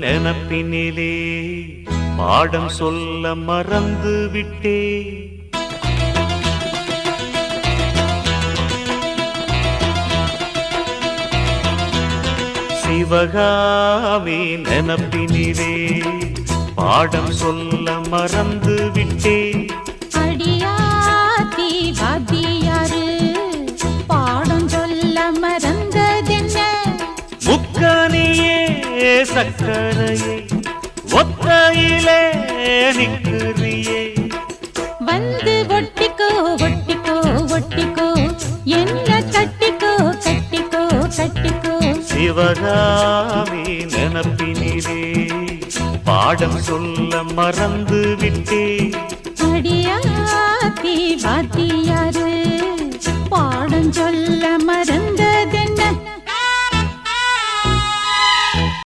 நினப்பினிலே பாடம் சொல்ல மறந்து விட்டே. சிவகாமி நினப்பினிலே பாடம் சொல்ல மறந்து விட்டேன் சக்கரையே ஒத்தையிலே நிற்கிறியே. வந்து ஒட்டிக்கோ ஒட்டிக்கோ ஒட்டிக்கோ. என்ன கட்டிக்கோ கட்டிக்கோ கட்டிக்கோ. சிவகாமி நினப்பினிலே பாடம் சொல்ல மறந்து விட்டே அடியாத்தி சொல்ல மறந்த